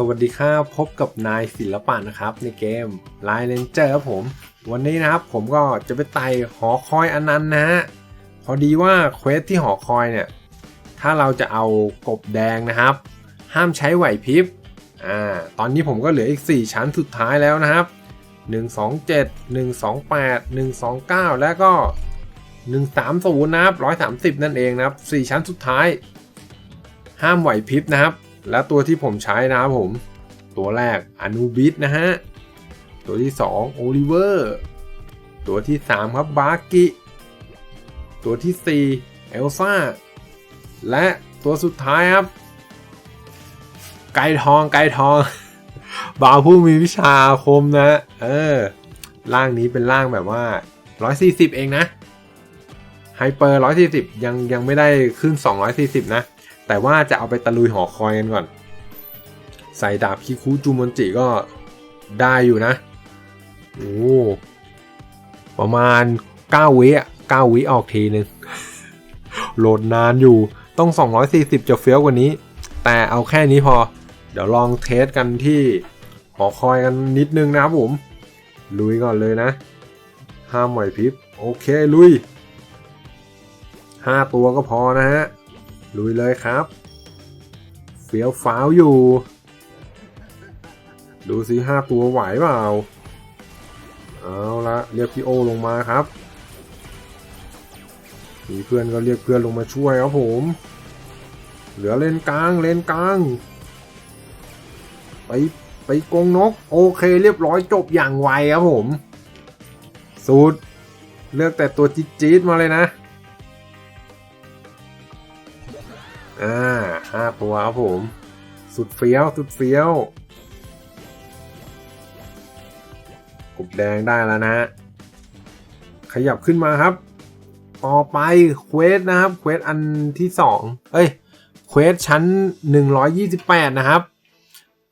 สวัสดีครับพบกับนายศิลปะนะครับ ในเกม l i น e Ranger ครับผม วันนี้นะครับผมก็จะไปไต่หอคอยอันนั้นนะฮะพอดีว่าเควสที่หอคอยเนี่ย ถ้าเราจะเอากบแดงนะครับ ห้ามใช้ไหวพริบอ่าตอนนี้ผมก็เหลืออีก 4 ชั้นสุดท้ายแล้วนะครับ 127 128 129 แล้วก็ 130 นะครับ 130 นั่นเองนะครับ 4 ชั้นสุดท้าย ห้ามไหวพริบนะครับ และตัวที่ผมใช้นะครับผม ตัวแรกอนูบิสนะฮะ ตัวที่2โอลิเวอร์ ตัวที่ 3 ครับบาร์กิ ตัวที่4เอลซ่า และตัวสุดท้ายครับ ไก่ทองไก่ทอง บ่าวผู้มีวิชาอาคมนะ เออ ร่างนี้เป็นร่างแบบว่า 140 เองนะไฮเปอร์140 ยังยังไม่ได้ขึ้น 240 นะ แต่ว่าจะเอาไปตะลุยหอคอยกันก่อน ใส่ดาบคิคุจูมอนจิก็ได้อยู่นะ โอ้ประมาณ 9 วิอะ9วิออกทีนึงโหลดนานอยู่ต้อง 240 จะเฟี้ยวกว่านี้ แต่เอาแค่นี้พอ เดี๋ยวลองเทสกันที่หอคอยกันนิดนึงนะครับผม ลุยก่อนเลยนะ ห้ามไหวพริบ โอเค ลุย 5 ตัวก็พอนะฮะ ลุยเลยครับ เฟี้ยวฟ้าวอยู่ ดูสิห้าตัวไหวเปล่า เอาละเรียกพี่โอลงมาครับ มีเพื่อนก็เรียกเพื่อนลงมาช่วยครับผม เหลือเลนกลางเลนกลาง ไปไปกงนก โอเคเรียบร้อยจบอย่างไวครับผม สูตร เลือกแต่ตัวจี๊ดๆมาเลยนะ อ่าห้าตัวครับผม สุดเฟี้ยว สุดเฟี้ยวกบแดงได้แล้วนะ ขยับขึ้นมาครับ ต่อไปเควสนะครับ เควสอันที่สองเอ้ย เควสชั้น 128 นะครับ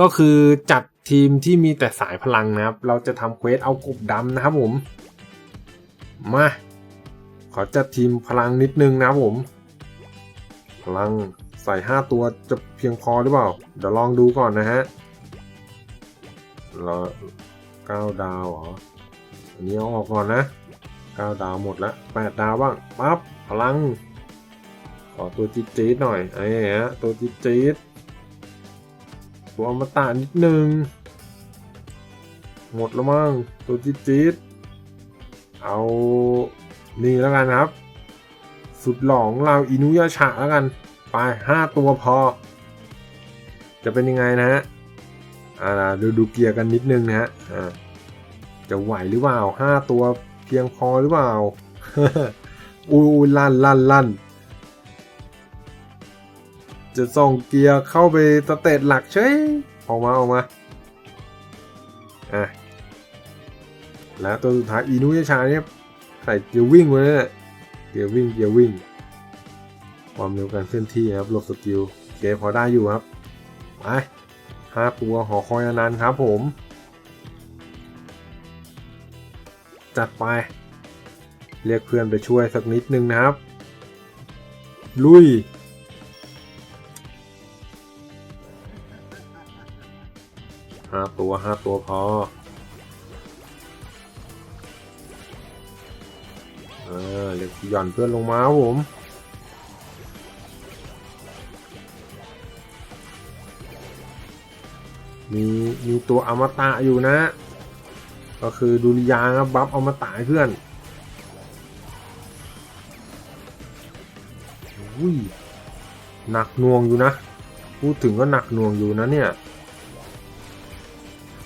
ก็คือจัดทีมที่มีแต่สายพลังนะครับ เราจะทำเควสเอากบดำนะครับผม มา ขอจัดทีมพลังนิดนึงนะครับผม พลังใส่ 5 ตัวจะเพียงพอหรือเปล่า เดี๋ยวลองดูก่อนนะฮะเราเก้าดาวเหรอ อันนี้เอาออกก่อนนะเก้าดาวหมดแล้วแปดดาวบ้างปั๊บพลัง ขอตัวจี๊ดจี๊ดหน่อยไอ้เนี้ยตัวจี๊ดจี๊ดตัวอมตะนิดนึง หมดแล้วมั้งตัวจี๊ดจี๊ดเอานี่แล้วกันครับ สุดหลองเราอินุยาชะแล้วกัน ไปห้าตัวพอ จะเป็นยังไงนะฮะอ่าดูดูเกียร์กันนิดนึงนะฮะอ่าจะไหวหรือเปล่าห้าตัวเพียงพอหรือเปล่าอูลั่นลั่นลั่นจะส่งเกียร์เข้าไปสเตตหลักใช่ออกมาออกมาอะแล้วตัวสุดท้ายอีนุยชาเนี่ยใส่เกียร์วิ่งไว้เนี่ย กียร์วิ่งเกียร์วิ่ง ความเร็วการเคลื่อนที่ครับหลบสกิลเกพอได้อยู่ครับไปห้าตัวหอคอยอนันต์ครับผม จัดไป เรียกเพื่อนไปช่วยสักนิดนึงนะครับ ลุยห้าตัวห้าตัวพอ หย่อนเพื่อนลงมาผม มีมีตัวอมตะอยู่นะ ก็คือดุริยางครับบัฟอมตะเพื่อนอุ้ยหนักหน่วงอยู่นะ พูดถึงก็หนักหน่วงอยู่นะเนี่ย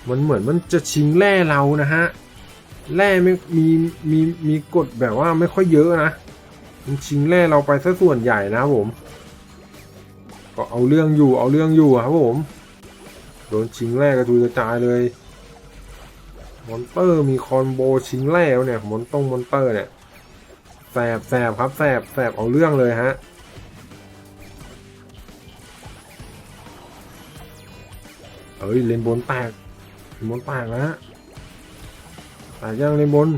มันเหมือนมันจะชิงแร่เรานะฮะ แร่ไม่มีมีมีกฎแบบว่าไม่ค่อยเยอะนะมันชิงแร่เราไปซะส่วนใหญ่นะผม ก็เอาเรื่องอยู่เอาเรื่องอยู่ครับผม โดนชิงแรกกระจุยกระจายเลยมอนเตอร์มีคอนโบชิงแรกเนี่ยมอนต้องมอนเตอร์เนี่ยแสบแสบครับแสบแสบเอาเรื่องเลยฮะเอ้ยเลนบนแตกเลนบนแตกนะ ฮะแตกยังเลนบน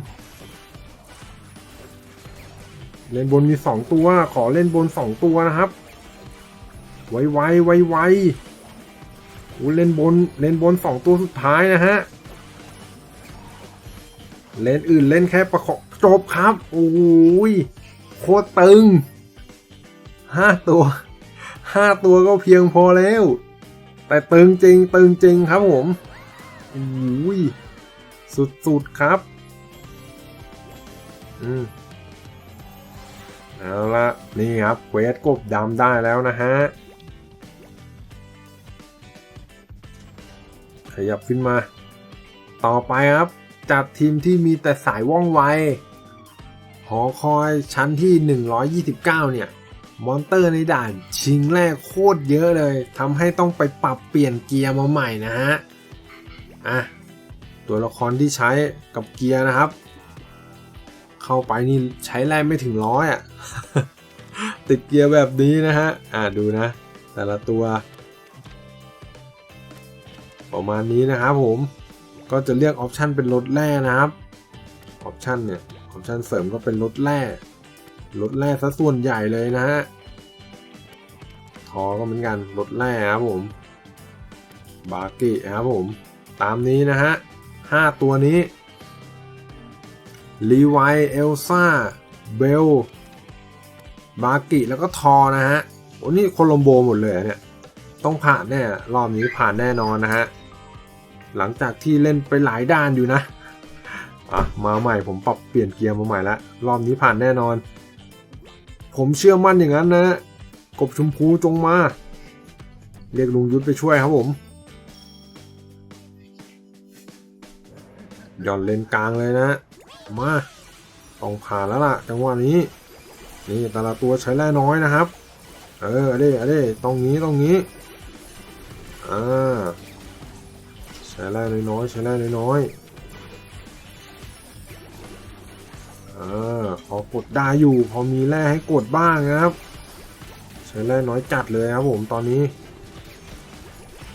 เลนบนมีสองตัว ขอเล่นบนสองตัวนะครับ ไวไวไวไวอู้เล่นบน เล่นบนสองตัวสุดท้ายนะฮะ เล่นอื่นเล่นแค่ประกอบจบครับ โอ้ยโคตรตึงห้าตัวห้าตัวก็เพียงพอแล้ว แต่ตึงจริงตึงจริงครับผมโอ้ย สุดๆครับ อืมเอาละนี่ครับเควสกบดำได้แล้วนะฮะ ขยับขึ้นมา ต่อไปครับ จัดทีมที่มีแต่สายว่องไว หอคอยชั้นที่ 129 เนี่ย มอนเตอร์ในด่านชิงแรกโคตรเยอะเลยทำให้ต้องไปปรับเปลี่ยนเกียร์มาใหม่นะฮะ อะ ตัวละครที่ใช้กับเกียร์นะครับ เข้าไปนี่ใช้แรงไม่ถึงร้อยอะติดเกียร์แบบนี้นะฮะ อ่าดูนะ แต่ละตัว ประมาณนี้นะครับผม ก็จะเลือกออปชันเป็นรถแร่นะครับ ออปชันเนี่ย ออปชันเสริมก็เป็นรถแร่ รถแร่ซะส่วนใหญ่เลยนะฮะ ทอก็เหมือนกัน รถแร่ครับผม บากิครับผม ตามนี้นะฮะ ห้าตัวนี้ลีไวเอลซ่า เบล บากิ แล้วก็ทอนะฮะ โอ้นี่โคลอมโบหมดเลยเนี่ย ต้องผ่านแน่ รอบนี้ผ่านแน่นอนนะฮะ หลังจากที่เล่นไปหลายด้านอยู่นะ อะ มาใหม่ผมปรับเปลี่ยนเกียร์มาใหม่ละ รอบนี้ผ่านแน่นอน ผมเชื่อมั่นอย่างนั้นนะ กบชมพูจงมา เรียกลุงยุทธไปช่วยครับผม หย่อนเลนกลางเลยนะ มาต้องผ่านแล้วล่ะ จังหวะนี้ นี่แต่ละตัวใช้แร่น้อยนะครับ เออเด้เด้ตรงนี้ตรงนี้อ่าใช้แร่น้อยๆใช้แร่น้อยๆอ่าพอกดได้อยู่ พอมีแร่ให้กดบ้างนะครับ ใช้แร่น้อยจัดเลยครับผมตอนนี้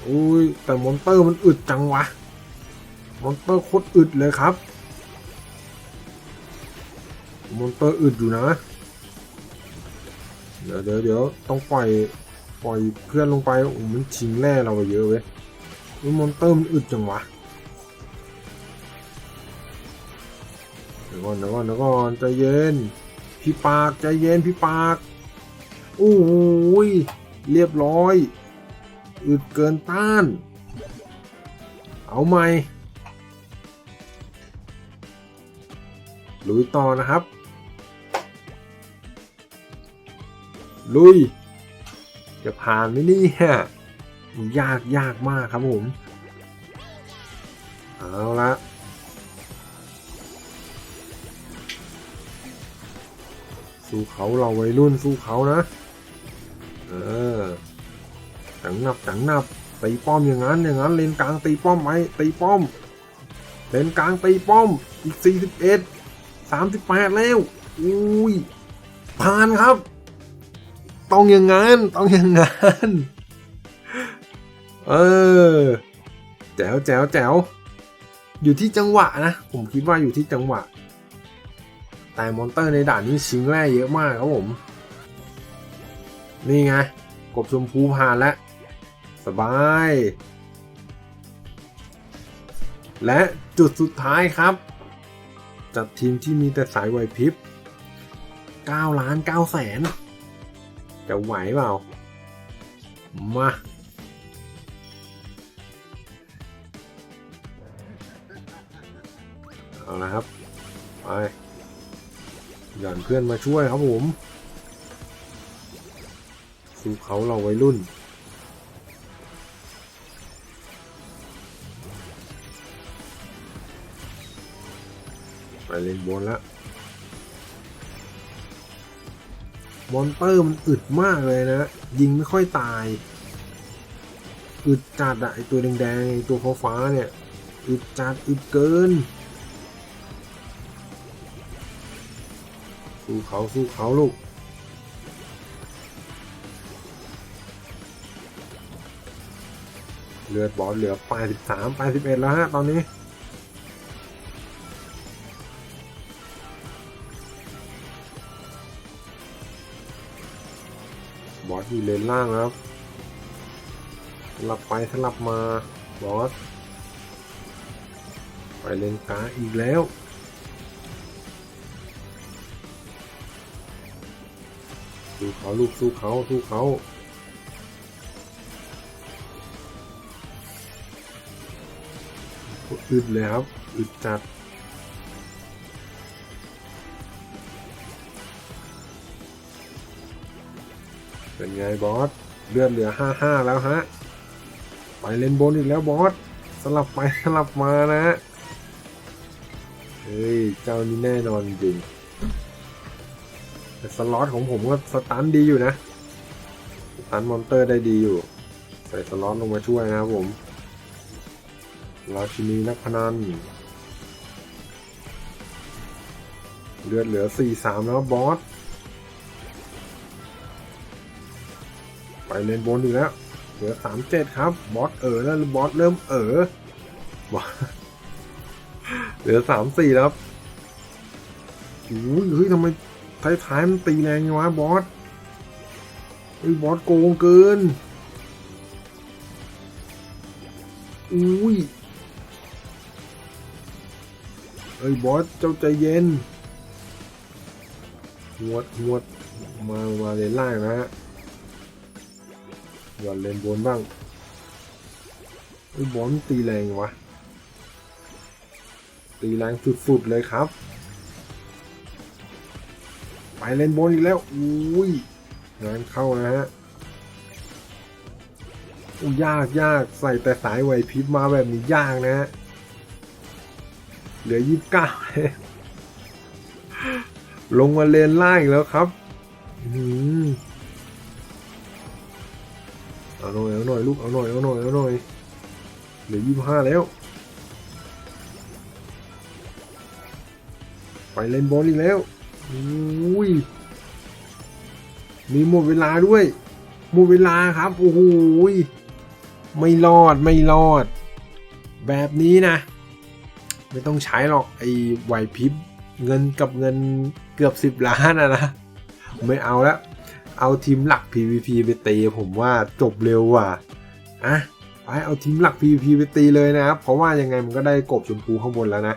อุ้ยแต่มอนเตอร์มันอึดจังวะ มอนเตอร์โคตรอึดเลยครับ มอนเตอร์อึดอยู่นะ เดี๋ยวเดี๋ยวเดี๋ยวต้องปล่อยปล่อยเพื่อนลงไปโอ้มันชิงแร่เราไปเยอะเว้ยมอนเตอร์มันอึดจังวะเดี๋ยวก่อนเดี๋ยวก่อนเดี๋ยวก่อนใจเย็น พี่ปากใจเย็นพี่ปาก โอ้โหยเรียบร้อย อึดเกินต้าน เอาใหม่ ลุยต่อนะครับ ลุย จะผ่านไหมนี่ยยากยากมากครับผม เอาละสู้เขาเราวัยรุ่นสู้เขานะ เออจังหนับจังหนับตีป้อมอย่างนั้นอย่างนั้นเลนกลางตีป้อมไหมตีป้อมเลนกลางตีป้อมอีก41 38แล้ว อุ้ย ผ่านครับ ต้องอย่างงั้น ต้องอย่างงั้น เออ แจ๋วแจ๋วแจ๋วอยู่ที่จังหวะนะ ผมคิดว่าอยู่ที่จังหวะ แต่มอนเตอร์ในด่านนี้ชิงแร่เยอะมากครับผม นี่ไง กบชมพูผ่านแล้ว สบาย และจุดสุดท้ายครับ จัดทีมที่มีแต่สายไหวพริบ9ล้าน9แสนจะไหวเปล่า มา เอาละครับ ไป หย่อนเพื่อนมาช่วยครับผมสู้เขาเราไวรุ่น เล่นบนแล้วมอนเตอร์มันอึดมากเลยนะ ยิงไม่ค่อยตาย อึดจัดอะไอตัวแดงๆไอตัวฟ้าเนี่ย อึดจัดอึดเกินสู้เขาสู้เขาลูกเลือดบอสเหลือ83 81แล้วฮะตอนนี้ อยู่เลนล่างแล้วครับสลับไปสลับมาบอสไปเลนกลางอีกแล้วสู้เขาลูกสู้เขาสู้เขาอึดเลยครับอึดจัด เป็นไงบอส เลือดเหลือห้าห้าแล้วฮะ ไปเล่นบนอีกแล้วบอส สลับไปสลับมานะฮะเฮ้ย เจ้านี่แน่นอนจริงแต่สล็อตของผมก็สตันดีอยู่นะ สตันมอนเตอร์ได้ดีอยู่ ใส่สล็อตลงมาช่วยนะครับผม ราชินีนักพนันเลือดเหลือ 4-3 แล้วบอส เลนบนอีกแล้ว เหลือ3-7ครับ บอสเออแล้วบอสเริ่มเออบอสเหลือ3-4แล้วครับโอ้ยเฮ้ยทำไมท้ายๆมันตีแรงยังวะบอสไอ้ยบอสโกงเกิน อุ้ยเอ้ยบอสเจ้าใจเย็นหวดหวดมา มาเลนล่างนะฮะ หย่อนเลนบนบ้างไอ้บอสมันตีแรงวะ ตีแรงสุดๆเลยครับ ไปเลนบนอีกแล้ว อุ้ย งานเข้านะฮะอุ้ยากยากใส่แต่สายไหวพริบมาแบบนี้ยากนะฮะ เหลือยี่สิบเก้าลงมาเลนล่างอีกแล้วครับ อื้อหือ เอาหน่อยเอาหน่อยลูกเอาหน่อยเอาหน่อยเอาหน่อยเหลือยี่สิบห้าแล้ว ไปเล่นบอลอีกแล้วอุ้ยมีหมดเวลาด้วยหมดเวลาครับโอ้โหไม่รอดไม่รอด แบบนี้นะ ไม่ต้องใช้หรอกไอ้ไหวพริบเงินกับเงินเกือบสิบล้านอะนะไม่เอาแล้ว เอาทีมหลัก PVP ไปตีผมว่าจบเร็วว่าอะไปเอาทีมหลัก PVP ไปตีเลยนะครับ เพราะว่ายังไงมันก็ได้กบชมพูข้างบนแล้วนะ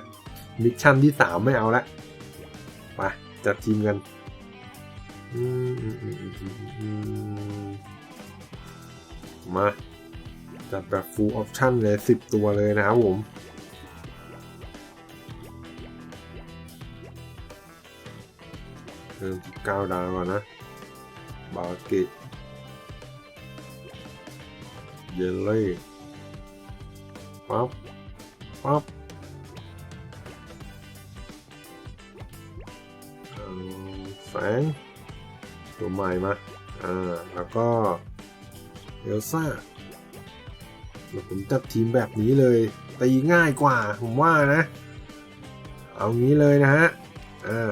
มิชชั่นที่สามไม่เอาละไปจัดทีมกันมาจัดแบบ full option เลยสิบตัวเลยนะครับผมเริ่มเก้าดาวก่อนนะ บาเกตเยลเล่ปั๊บปั๊บแสงตัวใหม่มาอ่าแล้วก็เอลซ่าเดี๋ยวผมจัดทีมแบบนี้เลย ตีง่ายกว่าผมว่านะ เอางี้เลยนะฮะอ่า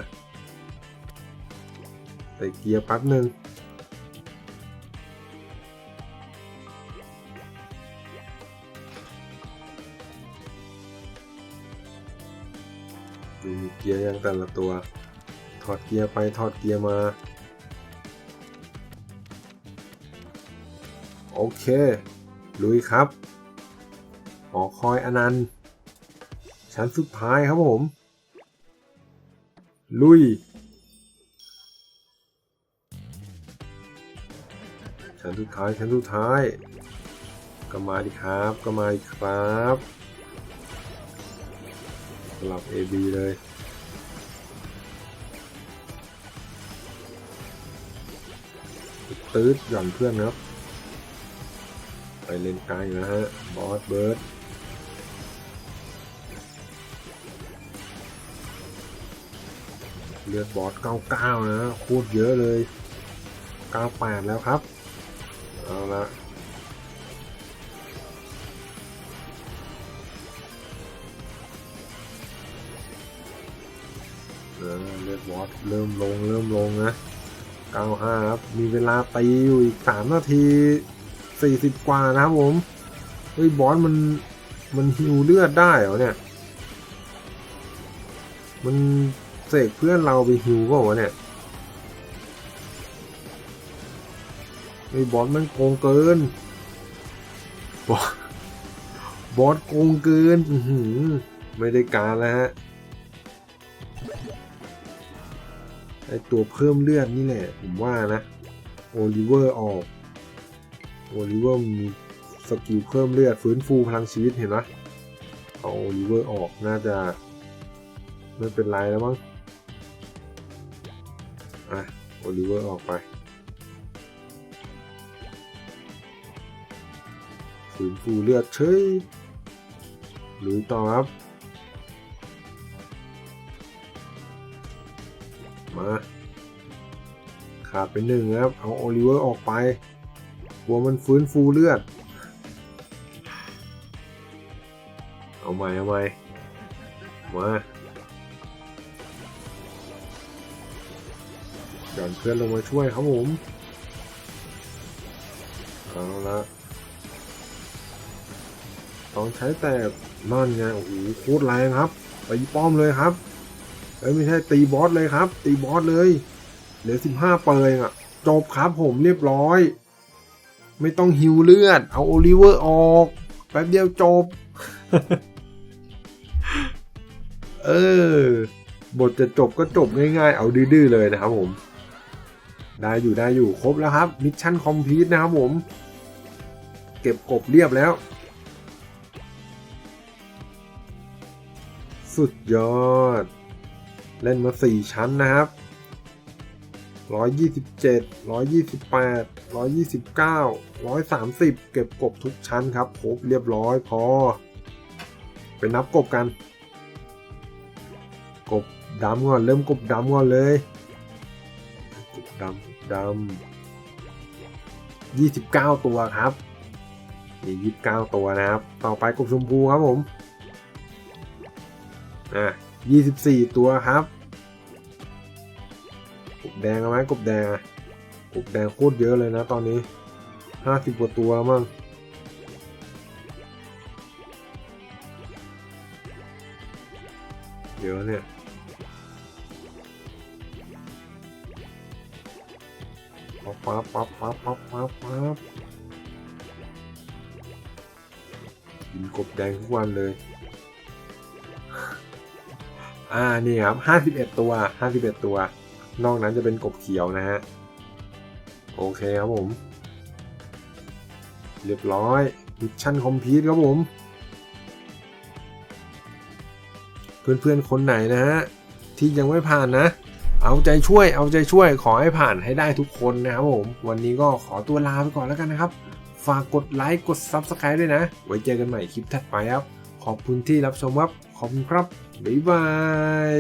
ใส่เกียร์แป๊บหนึ่ง แต่ละตัว ถอดเกียร์ไปถอดเกียร์มา โอเค ลุยครับ หอคอยอนันต์ ชั้นสุดท้ายครับผม ลุย ชั้นสุดท้าย ชั้นสุดท้าย ก็มาดิครับ ก็มาดิครับสลับ AB เลย ตืดหย่อนเพื่อนนะครับ ไปเลนกลางอยู่นะฮะ บอสเบิร์ดเลือดบอส99 นะโคตรเยอะเลย 98 แล้วครับ เอาละเออเลือดบอสเริ่มลงเริ่มลงนะ 95ครับมีเวลาตีอยู่อีก 3 นาที 40 กว่านะครับผม เฮ้ย บอสมัน มันฮิวเลือดได้เหรอเนี่ย มันเสกเพื่อนเราไปฮิวเปล่าวะเนี่ยไอ้บอสมันโกงเกิน บอสบอสโกงเกิน ไม่ได้การแล้วฮะ ไอตัวเพิ่มเลือดนี่แหละผมว่านะโอลิเวอร์ออกโอลิเวอร์มีสกิลเพิ่มเลือดฟื้นฟูพลังชีวิตเห็นไหมเอาโอลิเวอร์ออกน่าจะไม่เป็นไรแล้วมั้งอะโอลิเวอร์ออกไปฟื้นฟูเลือดเฉยลุยต่อครับ มา ขาดไปหนึ่งครับ เอาโอลิเวอร์ออกไปกลัวมันฟื้นฟูเลือด เอาใหม่เอาใหม่มาหย่อนเพื่อนลงมาช่วยครับผมเอาละต้องใช้แต่นั่นไงโอ้โหโคตรแรงครับตีป้อมเลยครับ เอ้ยไม่ใช่ตีบอสเลยครับ ตีบอสเลยเหลือสิบห้าเปอร์เองอะจบครับผมเรียบร้อย ไม่ต้องฮิวเลือด เอาโอลิเวอร์ออกแป๊บเดียวจบ เออบทจะจบก็จบง่ายๆ เอาดื้อๆเลยนะครับผม ได้อยู่ได้อยู่ครบแล้วครับ มิชชั่นคอมพลีทนะครับผม เก็บกบเรียบแล้ว สุดยอด เล่นมา 4 ชั้นนะครับ 127 128 129 130 เก็บกบทุกชั้นครับครบเรียบร้อยพอ ไปนับกบกัน กบดำก่อน เริ่มกบดำก่อนเลย กบดำกบดำ29 ตัวครับนี่29 ตัวนะครับ ต่อไปกบชมพูครับผม อะยี่สิบสี่ตัวครับ แดงเอาไหมกบแดงอะกบแดงโคตรเยอะเลยนะตอนนี้ห้าสิบกว่าตัวมั้งเยอะเนี่ยปั๊บปั๊บปั๊บปั๊บปั๊บปั๊บปั๊บกินกบแดงทุกวันเลย อ่า นี่ครับห้าสิบเอ็ดตัวห้าสิบเอ็ดตัว นอกนั้นจะเป็นกบเขียวนะฮะ โอเคครับผม เรียบร้อยมิชชั่นคอมพลีทครับผม เพื่อนๆ คนไหนนะฮะ ที่ยังไม่ผ่านนะ เอาใจช่วยเอาใจช่วยขอให้ผ่านให้ได้ทุกคนนะครับผม วันนี้ก็ขอตัวลาไปก่อนแล้วกันนะครับ ฝากกดไลค์กด Subscribe ด้วยนะ ไว้เจอกันใหม่คลิปถัดไปครับ ขอบคุณที่รับชมครับ ขอบคุณครับ บ๊ายบาย